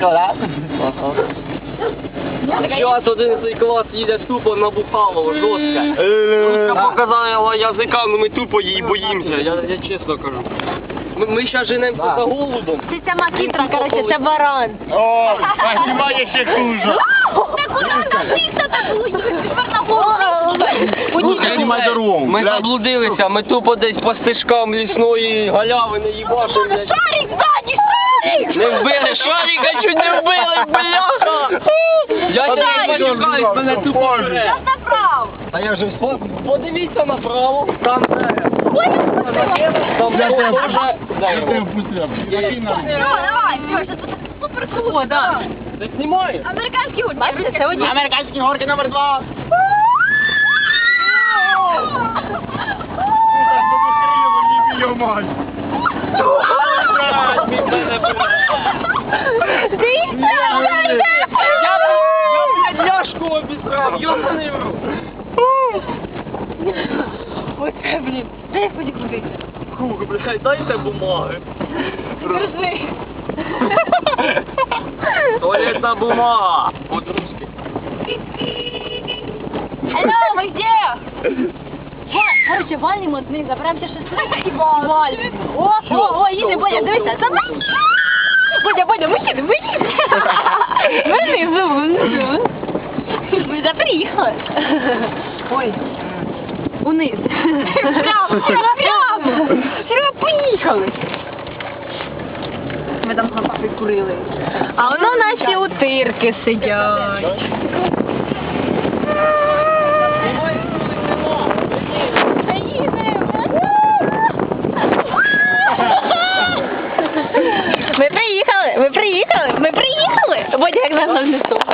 далеко, да? Зараз 11 клас їде тупо на Бухалово, жорстко. Показала язика, ну ми тупо її боїмося, я, я чесно кажу. Ми, ми ще женемося за голубом. Це ця макітра, короче, це баран. О, а знімає ще хуже. Та куди вона сісти таку? Голову. Ну, знімай дорогу. Ми заблудилися, ми тупо десь по стежкам лісної галявини їбашимо. Шарик ззаді, шарик! Не вбили Шаріка, чуть не вбили, бляха! Я не почекаю, мене тупо бере. Направо. А я вже спо- подивіться направо, там дерево. Ой, я спустила. Там дерево вже тебе дерево. Який нам? Все, давай, це супер круто. да. Ти знімаєш? Американські гурти. Бачите, це одні. Американські горки номер два. Йо, Я, я, блядь, ляшку обісрав, йобаний в рот. Оце, блін. Дай я ході куди. Фух, блядь, дайте бумаги. Держи. Туалетна бумага. По-дружки. Алло, мы где? Ва- Короче, вальнем от них, заберемося щось і вальнем. О, о, о, їде, Бодя, дивися, за нами. Бодя, Бодя, ми їдемо, ми їдемо. Внизу, ми внизу. Ми приїхали. Ой. Униз. Прямо, прямо. Серега, поїхали. Ми там хапапи курили. А воно наші утирки сидять. Ми приїхали, ми приїхали, ми приїхали. I love this.